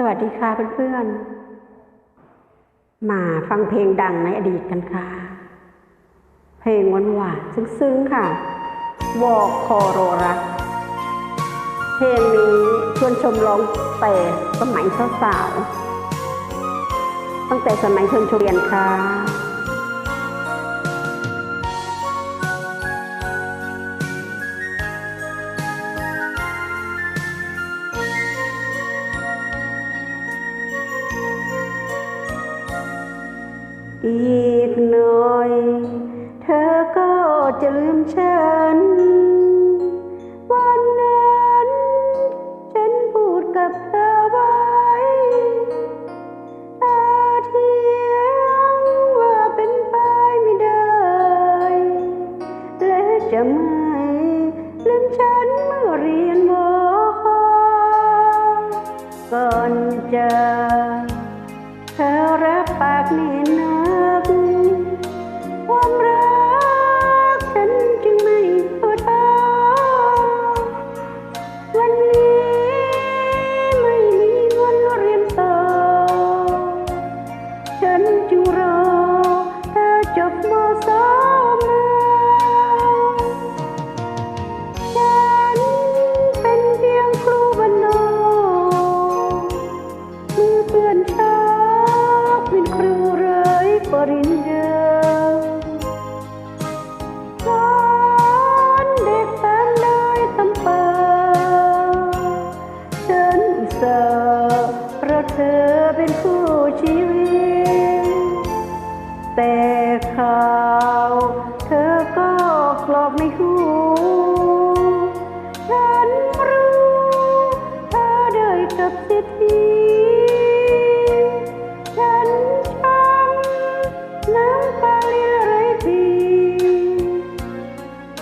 สวัสดีค่ะเพื่อนๆ มาฟังเพลงดังในอดีตกันค่ะ เพลงหวานหวานซึ้งๆค่ะ วอคอโรรัก เพลงนี้ชวนชมร้องแต่สมัยสาวๆตั้งแต่สมัยเชิญชเรียนค่ะ อีกหน่อย เธอก็จะลืมฉัน วันนั้น ฉันพูดกับเธอไว้เธอเทียงว่าเป็นไปไม่ได้ และจะไม่ลืมฉันเมื่อเรียนวก่อนจะเธอรับปากแน่นัก ส่าห์เพราะเธอเป็นผู้ แต่ข่าวเธอก็กรอกในหูฉันรู้เธอได้กับสิทธิฉันช้ำน้ำตาเลียไรปี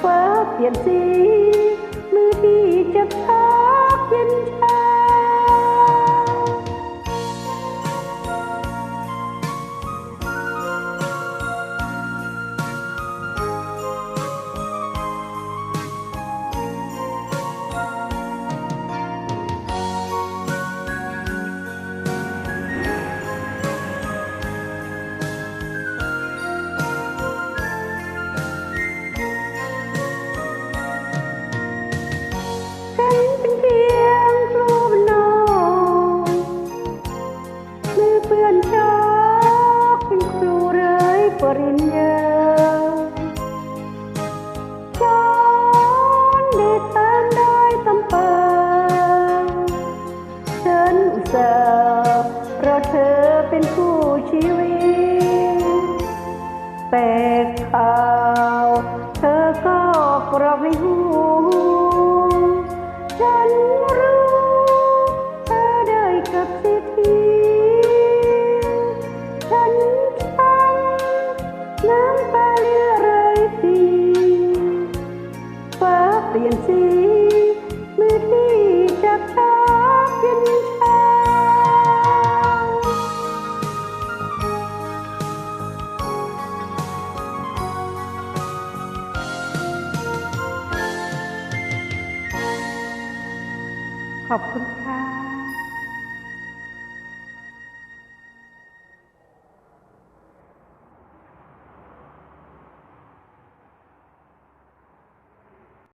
ฟ้าเปลี่ยนสี ย น้ำตาเลือไรปีฟ้าเปลี่ยนสีมือที่จับชากเย็นชาขอบคุณค่ะ